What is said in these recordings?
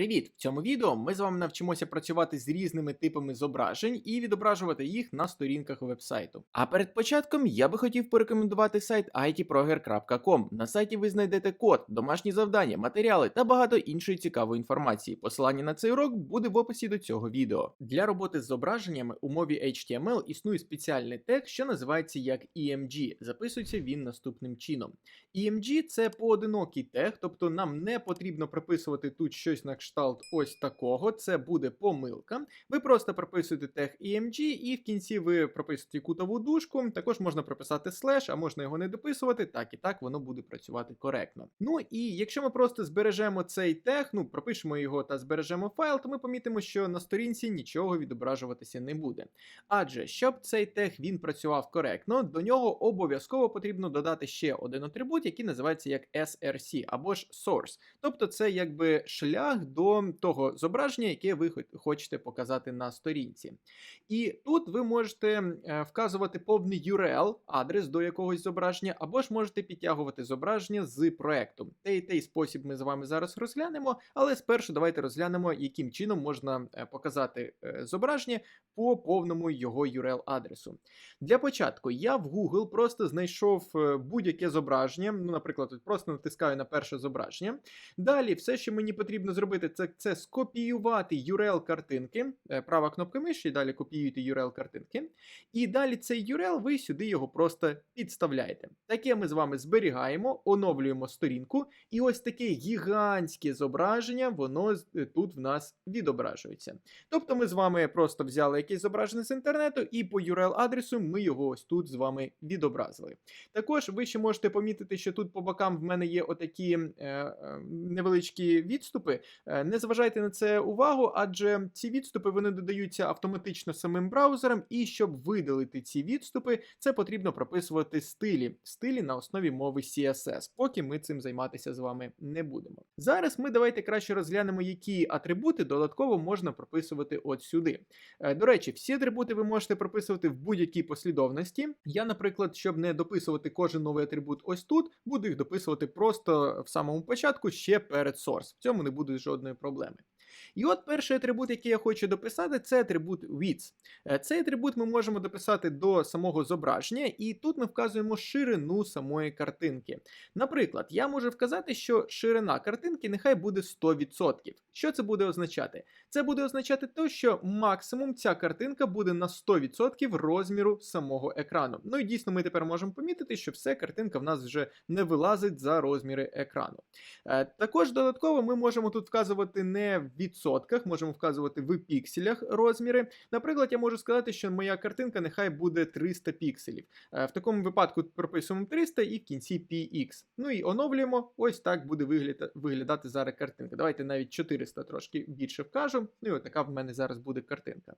Привіт! В цьому відео ми з вами навчимося працювати з різними типами зображень і відображувати їх на сторінках вебсайту. А перед початком я би хотів порекомендувати сайт itproger.com. На сайті ви знайдете код, домашні завдання, матеріали та багато іншої цікавої інформації. Посилання на цей урок буде в описі до цього відео. Для роботи з зображеннями у мові HTML існує спеціальний тег, що називається як EMG. Записується він наступним чином. EMG це поодинокий тег, тобто нам не потрібно прописувати тут щось на кшталт ось такого. Це буде помилка. Ви просто прописуєте тег EMG, і в кінці ви прописуєте кутову дужку. Також можна прописати слеш, а можна його не дописувати. Так і так воно буде працювати коректно. Ну і якщо ми просто збережемо цей тег, ну пропишемо його та збережемо файл, то ми помітимо, що на сторінці нічого відображуватися не буде. Адже щоб цей тег він працював коректно, до нього обов'язково потрібно додати ще один атрибут, який називається як SRC або ж Source. Тобто це якби шлях до того зображення, яке ви хочете показати на сторінці. І тут ви можете е, вказувати повний URL, адрес до якогось зображення, або ж можете підтягувати зображення з проекту. Те і той спосіб ми з вами зараз розглянемо, але спершу давайте розглянемо, яким чином можна е, показати е, зображення по повному його URL-адресу. Для початку я в Google просто знайшов будь-яке зображення, ну, наприклад, просто натискаю на перше зображення. Далі, все, що мені потрібно зробити, це це скопіювати URL картинки, е, права кнопка миші, далі копіюєте URL картинки. І далі цей URL ви сюди його просто підставляєте. Таке ми з вами зберігаємо, оновлюємо сторінку, і ось таке гігантське зображення, воно е, тут в нас відображується. Тобто ми з вами просто взяли якесь зображення з інтернету, і по URL-адресу ми його ось тут з вами відобразили. Також ви ще можете помітити, що тут по бокам в мене є отакі е, е, невеличкі відступи. Е, не зважайте на це увагу, адже ці відступи вони додаються автоматично самим браузером, і щоб видалити ці відступи, це потрібно прописувати стилі, стилі на основі мови CSS, поки ми цим займатися з вами не будемо. Зараз ми давайте краще розглянемо, які атрибути додатково можна прописувати от сюди. Е, до речі, всі атрибути ви можете прописувати в будь-якій послідовності. Я, наприклад, щоб не дописувати кожен новий атрибут ось тут, буду їх дописувати просто в самому початку ще перед source. В цьому не буде жодної проблеми. І от перший атрибут, який я хочу дописати, це атрибут width. Е, цей атрибут ми можемо дописати до самого зображення, і тут ми вказуємо ширину самої картинки. Наприклад, я можу вказати, що ширина картинки нехай буде 100%. Що це буде означати? Це буде означати те, що максимум ця картинка буде на 100% розміру самого екрану. Ну і дійсно, ми тепер можемо помітити, що все картинка в нас вже не вилазить за розміри екрану. Е, також додатково ми можемо тут вказувати не в відсотках, можемо вказувати в пікселях розміри. Наприклад, я можу сказати, що моя картинка нехай буде 300 пікселів. Е, в такому випадку прописуємо 300 і в кінці px. Ну і оновлюємо. Ось так буде виглядати зараз картинка. Давайте навіть 400 трошки більше вкажу. Ну і от така в мене зараз буде картинка.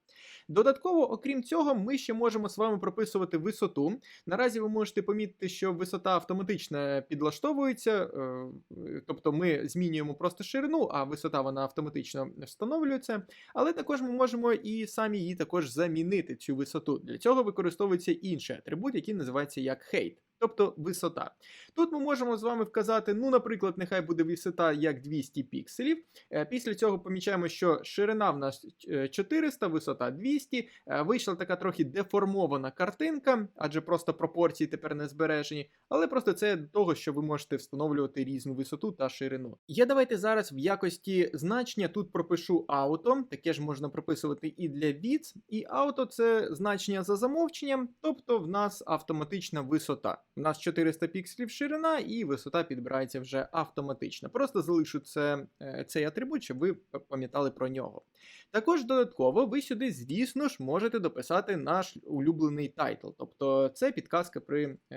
Додатково, окрім цього, ми ще можемо з вами прописувати висоту. Наразі ви можете помітити, що висота автоматично підлаштовується, е, тобто ми змінюємо просто ширину, а висота вона автоматично встановлюється. Але також ми можемо і самі її також замінити, цю висоту. Для цього використовується інший атрибут, який називається як height тобто висота. Тут ми можемо з вами вказати, ну, наприклад, нехай буде висота як 200 пікселів. Е, після цього помічаємо, що ширина в нас 400, е, висота 200. Е, вийшла така трохи деформована картинка, адже просто пропорції тепер не збережені. Але просто це до того, що ви можете встановлювати різну висоту та ширину. Я давайте зараз в якості значення тут пропишу auto, таке ж можна прописувати і для від, і auto це значення за замовченням, тобто в нас автоматична висота. У нас 400 пікселів ширина, і висота підбирається вже автоматично. Просто залишу це, е, цей атрибут, щоб ви пам'ятали про нього. Також додатково ви сюди, звісно ж, можете дописати наш улюблений тайтл, тобто це підказка при е,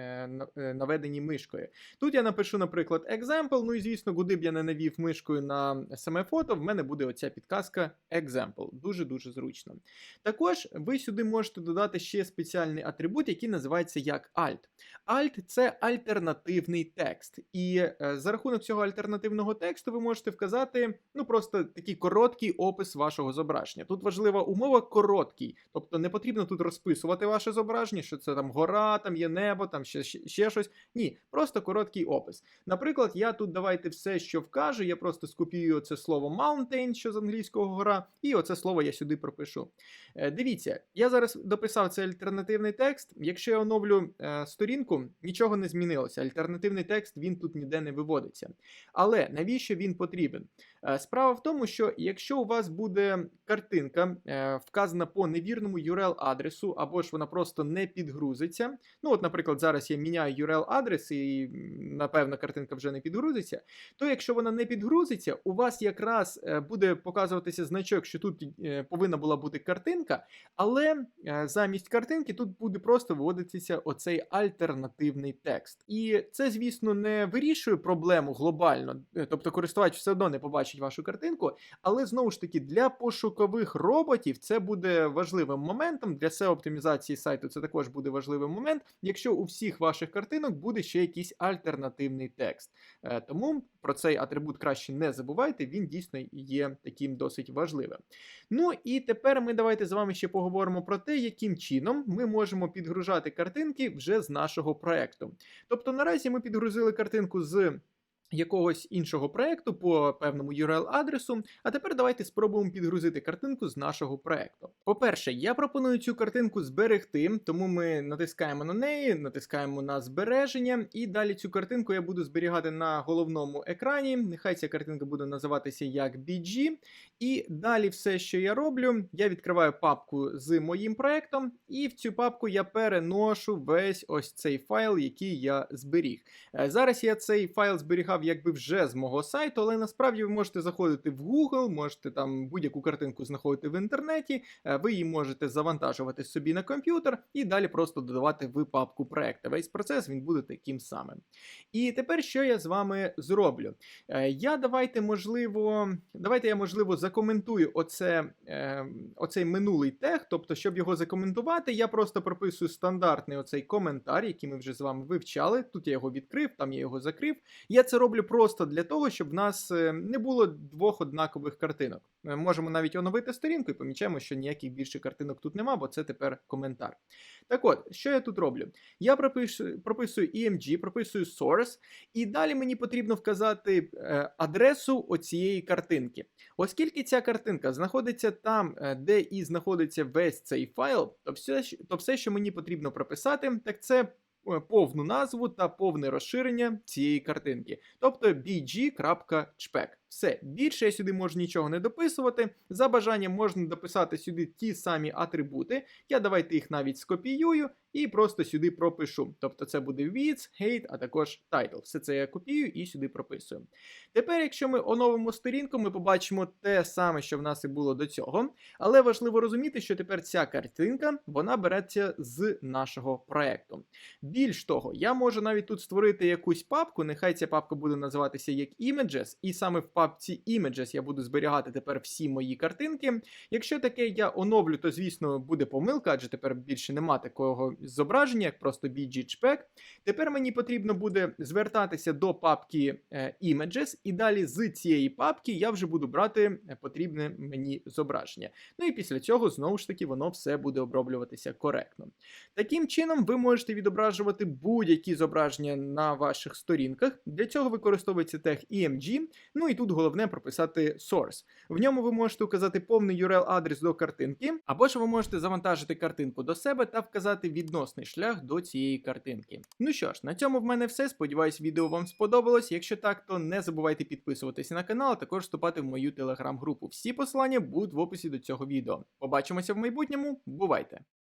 е, наведенні мишкою. Тут я напишу, наприклад, example, ну і звісно, куди б я не навів мишкою на саме фото, в мене буде оця підказка example. Дуже-дуже зручно. Також ви сюди можете додати ще спеціальний атрибут, який називається як alt. Alt Alt це альтернативний текст. І е, за рахунок цього альтернативного тексту ви можете вказати ну просто такий короткий опис вашого зображення. Тут важлива умова короткий, тобто не потрібно тут розписувати ваше зображення, що це там гора, там є небо, там ще, ще, щось. Ні, просто короткий опис. Наприклад, я тут давайте все, що вкажу, я просто скопіюю це слово mountain, що з англійського гора, і оце слово я сюди пропишу. Е, Дивіться, я зараз дописав цей альтернативний текст. Якщо я оновлю е, сторінку, нічого не змінилося. Альтернативний текст він тут ніде не виводиться. Але навіщо він потрібен? Е, Справа в тому, що якщо у вас буде картинка е, вказана по невірному URL-адресу, або ж вона просто не підгрузиться. Ну, от, наприклад, зараз я міняю URL-адрес, і напевно картинка вже не підгрузиться. То якщо вона не підгрузиться, у вас якраз е, буде показуватися значок, що тут повинна була бути картинка, але замість картинки тут буде просто виводитися оцей альтернативний текст. І це, звісно, не вирішує проблему глобально, е, тобто користувач все одно не побачить вашу картинку, але знову ж таки для пошукових роботів це буде важливим моментом. Для SEO оптимізації сайту це також буде важливий момент, якщо у всіх ваших картинок буде ще якийсь альтернативний текст. Е, Тому про цей атрибут краще не забувайте, він дійсно є таким досить важливим. Ну і тепер ми давайте з вами ще поговоримо про те, яким чином ми можемо підгружати картинки вже з нашого проекту. Тобто наразі ми підгрузили картинку з якогось іншого проекту по певному URL-адресу. А тепер давайте спробуємо підгрузити картинку з нашого проекту. По-перше, я пропоную цю картинку зберегти, тому ми натискаємо на неї, натискаємо на збереження, і далі цю картинку я буду зберігати на головному екрані. Нехай ця картинка буде називатися як BG. І далі все, що я роблю, я відкриваю папку з моїм проектом, і в цю папку я переношу весь ось цей файл, який я зберіг. Е, Зараз я цей файл зберігав якби вже з мого сайту, але насправді ви можете заходити в Google, можете там будь-яку картинку знаходити в інтернеті, е, ви її можете завантажувати собі на комп'ютер і далі просто додавати в папку проекту. Весь процес він буде таким самим. І тепер що я з вами зроблю? Е, Я давайте, можливо, давайте я можливо закоментую оце, е, оцей минулий тег. Тобто, щоб його закоментувати, я просто прописую стандартний оцей коментар, який ми вже з вами вивчали. Тут я його відкрив, там я його закрив. Я це роблю просто для того, щоб в нас е, не було двох однакових картинок. Ми можемо навіть оновити сторінку і помічаємо, що ніяких більше картинок тут нема, бо це тепер коментар. Так от, що я тут роблю? Я прописую, прописую EMG, прописую source, і далі мені потрібно вказати е, адресу оцієї картинки. Оскільки ця картинка знаходиться там, е, де і знаходиться весь цей файл, то все, то все, що мені потрібно прописати, так це е, повну назву та повне розширення цієї картинки, тобто bg.chpec. Все, більше я сюди можу нічого не дописувати. За бажанням можна дописати сюди ті самі атрибути. Я давайте їх навіть скопіюю і просто сюди пропишу. Тобто це буде width, height, а також title. Все це я копіюю і сюди прописую. Тепер, якщо ми оновимо сторінку, ми побачимо те саме, що в нас і було до цього. Але важливо розуміти, що тепер ця картинка вона береться з нашого проекту. Більш того, я можу навіть тут створити якусь папку, нехай ця папка буде називатися як Images, і саме в папці Images я буду зберігати тепер всі мої картинки. Якщо таке я оновлю, то звісно буде помилка, адже тепер більше нема такого зображення, як просто BGCPEG. Тепер мені потрібно буде звертатися до папки е, Images, і далі з цієї папки я вже буду брати е, потрібне мені зображення. Ну і після цього знову ж таки воно все буде оброблюватися коректно. Таким чином, ви можете відображувати будь-які зображення на ваших сторінках. Для цього використовується тег EMG. Ну і тут головне прописати source. В ньому ви можете указати повний URL-адрес до картинки, або ж ви можете завантажити картинку до себе та вказати відносний шлях до цієї картинки. Ну що ж, на цьому в мене все. Сподіваюсь, відео вам сподобалось. Якщо так, то не забувайте підписуватися на канал, а також вступати в мою телеграм-групу. Всі посилання будуть в описі до цього відео. Побачимося в майбутньому. Бувайте!